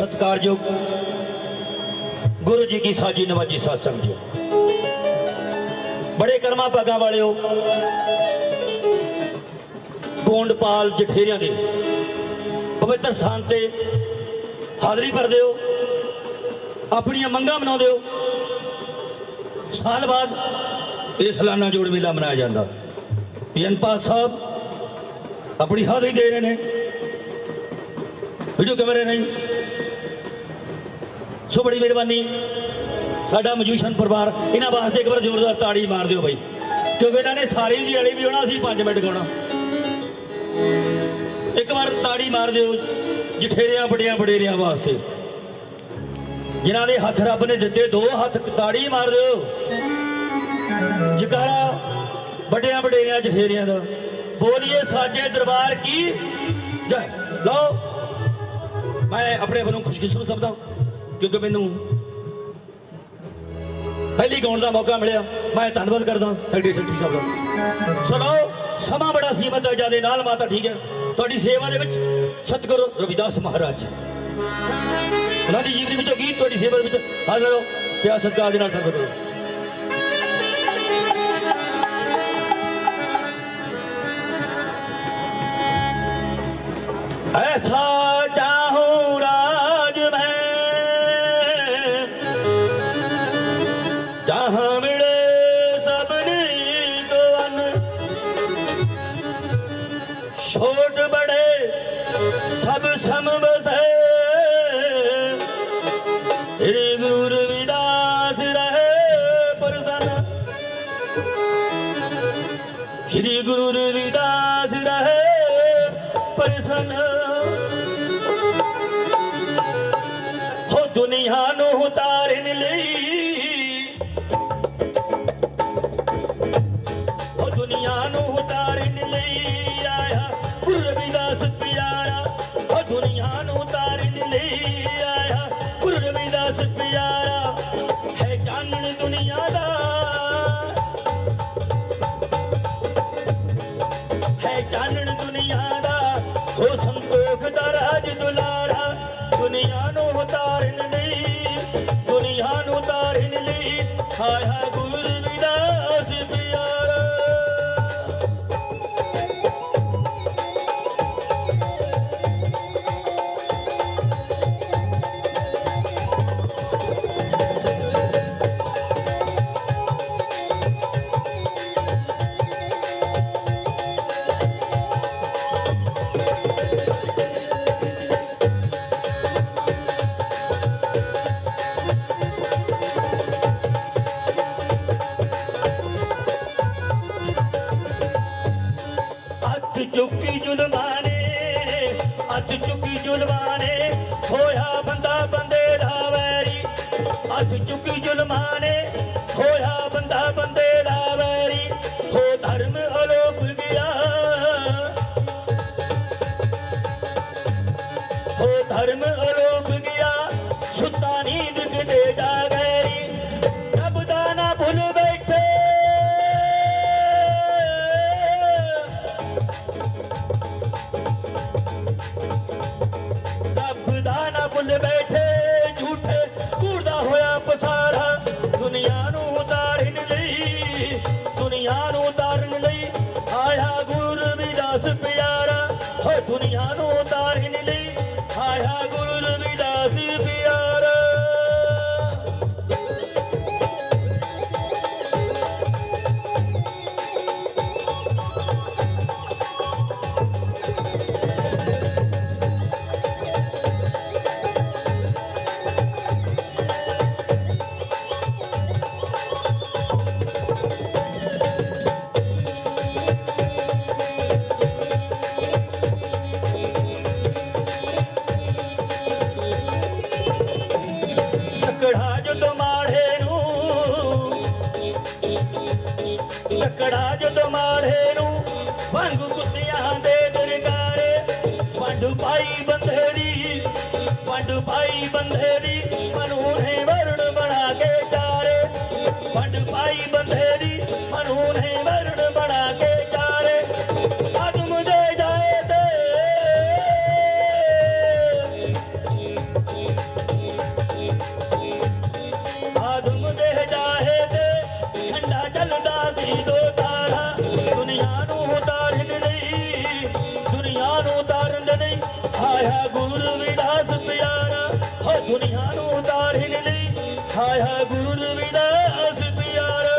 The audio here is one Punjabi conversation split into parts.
ਸਤਿਕਾਰਯੋਗ ਗੁਰੂ ਜੀ ਕੀ ਸਾਜੀ ਨਵਾਜੀ ਸਾਧ ਸੰਗਤ ਬੜੇ ਕਰਮਾ ਭਾਗਾ ਵਾਲਿਓ, ਗੋਂਡਪਾਲ ਜਠੇਰਿਆਂ ਦੇ ਪਵਿੱਤਰ ਸਥਾਨ ਤੇ ਹਾਜ਼ਰੀ ਭਰਦੇ ਹੋ, ਆਪਣੀਆਂ ਮੰਗਾਂ ਮਨਾਉਂਦੇ ਹੋ। ਸਾਲ ਬਾਅਦ ਇਹ ਸਾਲਾਨਾ ਜੋੜ ਮੇਲਾ ਮਨਾਇਆ ਜਾਂਦਾ। ਪੀਐਨਪਾ ਸਾਹਿਬ ਆਪਣੀ ਹਾਜ਼ਰੀ ਦੇ ਰਹੇ ਨੇ। ਵੀਡੀਓ ਕੈਮਰੇ ਨਹੀਂ ਸੋ ਬੜੀ ਮਿਹਰਬਾਨੀ। ਸਾਡਾ ਮਜੂਸ਼ਨ ਪਰਿਵਾਰ, ਇਹਨਾਂ ਵਾਸਤੇ ਇੱਕ ਵਾਰ ਜ਼ੋਰਦਾਰ ਤਾੜੀ ਮਾਰ ਦਿਓ ਬਾਈ। ਕਿਉਂਕਿ ਇਹਨਾਂ ਨੇ ਸਾਰੀ ਦਿਹਾੜੀ ਵੀ ਹੋਣਾ ਅਸੀਂ 5 ਮਿੰਟ ਗਾਉਣਾ। ਇੱਕ ਵਾਰ ਤਾੜੀ ਮਾਰ ਦਿਓ ਜਠੇਰਿਆਂ ਬੜਿਆਂ ਬੜੇਰਿਆਂ ਵਾਸਤੇ। ਜਿਨ੍ਹਾਂ ਦੇ ਹੱਥ ਰੱਬ ਨੇ ਦਿੱਤੇ, ਦੋ ਹੱਥ ਤਾੜੀ ਮਾਰ ਦਿਓ। ਜਕਾਰਾ, ਵੱਡਿਆਂ, ਵਡੇਰਿਆਂ, ਜਠੇਰਿਆਂ ਦਾ। ਬੋਲੀਏ ਸਾਜੇ ਦਰਬਾਰ ਕੀ? ਜੈ। ਲਓ। ਮੈਂ ਆਪਣੇ ਆਪ ਵੱਲੋਂ ਖੁਸ਼ਕਿਸਮਤ ਸਮਝਦਾ ਕਿਉਂਕਿ ਮੈਨੂੰ ਪਹਿਲੀ ਗਾਉਣ ਦਾ ਮੌਕਾ ਮਿਲਿਆ, ਮੈਂ ਧੰਨਵਾਦ ਕਰਦਾ ਸੈਕਟਰੀ ਸੈਕਟਰੀ ਸਾਹਿਬ ਦਾ। ਸੋ ਸਮਾਂ ਬੜਾ ਸੀਮਤ ਹੈ ਜਿਆਦੇ ਨਾਲ ਮਾਤਾ ਠੀਕ ਹੈ। ਤੁਹਾਡੀ ਸੇਵਾ ਦੇ ਵਿੱਚ ਸਤਿਗੁਰੂ ਰਵਿਦਾਸ ਮਹਾਰਾਜ ਜੀ। ਉਹਨਾਂ ਦੀ ਜੀਵਨੀ ਵਿੱਚੋਂ ਗੀਤ ਤੁਹਾਡੀ ਸੇਵਾ ਦੇ ਵਿੱਚ ਹਾਜ਼ਰ ਹੋ ਪਿਆਰ ਸਤਿਕਾਰ ਦੇ ਨਾਲ ਸੰਗਤ ਕਰੋ ऐसा ひりぐるりだ ਹੈ ਜ਼ੁਲਮਾਂ ਨੇ ਹੱਥ ਚੁੱਕੀ ਜ਼ੁਲਮਾਂ ਨੇ ਹੋਇਆ ਬੰਦਾ ਬੰਦੇ ਦਾ ਵੈਰੀ। ਅੱਜ ਚੁੱਕੀ ਜ਼ੁਲਮਾਂ ਨੇ ਹੋਇਆ ਬੰਦਾ ਬੰਦੇ ਦਾ ਵੈਰੀ। ਹੋ ਧਰਮ ਅਲੋਪ ਗਿਆ। ਹੋ ਧਰਮ ਅਲੋਪ ਗਿਆ। ਸੁੱਤਾ ਨੀਂਦ ਕਿਤੇ ਜਾਗੈਰੀ ਲਈ ਆਇਆ ਲੱਕੜਾ ਜਦੋਂ ਮਾੜੇ ਨੂੰ, ਵਾਂਗੂ ਕੁੱਤਿਆਂ ਦੇ ਦਰਗਾਰੇ ਵੰਡ ਪਾਈ ਬੰਧੇਰੀ, ਵੰਡ ਪਾਈ ਬੰਧੇਰੀ, ਮਨੂ ਨੇ ਵਰਣ ਬਣਾ ਕੇ ਚਾਰੇ। ਵੰਡ ਪਾਈ ਬੰਧੇਰੀ ਆਇਆ ਗੁਰੂ ਰਵਿਦਾਸ ਪਿਆਰਾ।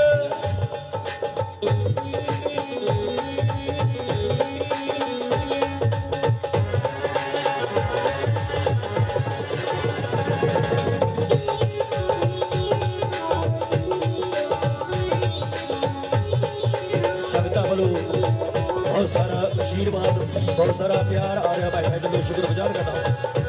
ਸੰਗਤਾਂ ਵੱਲੋਂ ਬਹੁਤ ਸਾਰਾ ਆਸ਼ੀਰਵਾਦ ਬਹੁਤ ਸਾਰਾ ਪਿਆਰ ਆ ਰਿਹਾ ਭਾਈ ਸਾਹਿਬ ਦਾ। ਸ਼ੁਕਰਗੁਜ਼ਾਰ ਕਰਦਾ ਹਾਂ।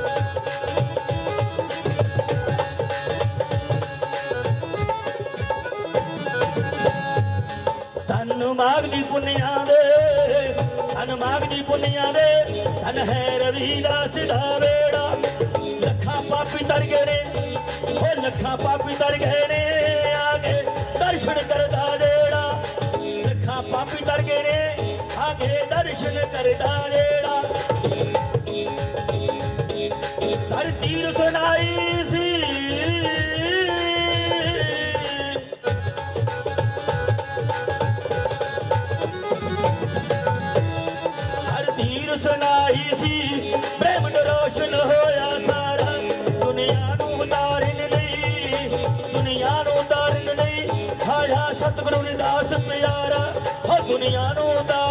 ਧੰਨ ਮਾਗ ਦੀ ਪੁੰਨਿਆ ਦੇ ਧੰਨ ਮਾਗ ਦੀ ਪੁੰਨਿਆ ਦੇ ਧੰਨ ਹੈ ਰਵੀਦਾਸ ਦਾ ਵੇੜਾ। ਲੱਖਾਂ ਪਾਪੀ ਤਰ ਗਏ ਨੇ ਉਹ ਲੱਖਾਂ ਪਾਪੀ ਤਰ ਗਏ ਨੇ ਆਗੇ, ਦਰਸ਼ਨ ਕਰਦਾ ਜਿਹੜਾ। ਲੱਖਾਂ ਪਾਪੀ ਤਰ ਗਏ ਨੇ, ਆਗੇ ਦਰਸ਼ਨ ਕਰਦਾ ਜਿਹੜਾ। ਹਰ ਤੀਰ ਆਇਆ ਸਤਿਗੁਰੂ ਰਵਿਦਾਸ ਪਿਆਰਾ ਹੋ ਦੁਨੀਆ ਨੂੰ ਉਤਾਰਨ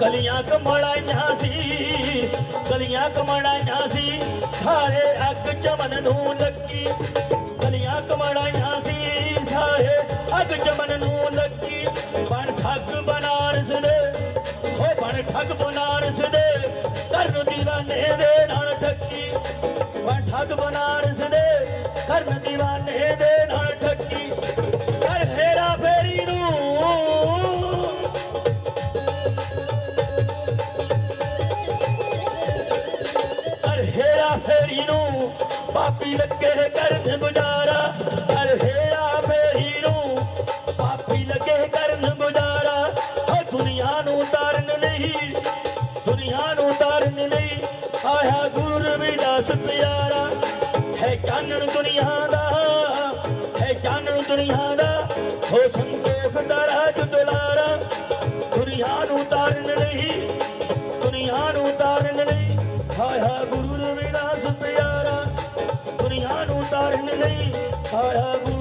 ਗਲੀਆਂ ਕਮੜਾਈਆਂ ਸੀ, ਗਲੀਆਂ ਕਮੜਾਈਆਂ ਸੀ, ਸਾਰੇ ਅੱਗ ਚਮਨ ਨੂੰ ਲੱਗੀ। ਗਲੀਆਂ ਕਮੜਾਈਆਂ ਸੀ, ਸਾਰੇ ਅੱਗ ਚਮਨ ਨੂੰ ਲੱਗੀ। ਬਣ ਠੱਗ ਬਨਾਰਸ ਦੇ ਉਹ ਬਣ ਠੱਗ ਬਨਾਰਸ ਦੇ, ਕਰਨ ਦੀਵਾਨੇ ਦੇ ਨਾਲ ਠੱਗੀ। ਬਣ ਠੱਗ ਬਨਾਰਸ ਦੇ, ਕਰਨ ਦੀਵਾਨੇ ਦੇ ਨਾਲ ਠੱਗੀ। ਪਾਪੀ ਲੱਗੇ ਕਰਨ ਗੁਜ਼ਾਰਾ ਅਰ ਹੇਰਾ। ਫੇਰੀ ਨੂੰ ਪਾਪੀ ਲੱਗੇ ਕਰਨ ਗੁਜ਼ਾਰਾ ਹੋ ਦੁਨੀਆ ਨੂੰ ਤਾਰਨ ਨਹੀਂ, ਦੁਨੀਆ ਨੂੰ ਤਾਰਨ ਲਈ ਆਇਆ ਗੁਰੂ ਰਵਿਦਾਸ ਪਿਆਰਾ, ਹੈ ਚਾਨਣ ਦੁਨੀਆ ਦਾ, ਹੈ ਚਾਨਣ ਦੁਨੀਆ ਦਾ। ਹੋ ਸੰਤੋਖ ਦਾ ਰਾਜ ਦੁਲਾਰਾ, ਦੁਨੀਆ ਨੂੰ ਤਾਰਨ ਗੁਰੂ ਰਵਿਦਾਸ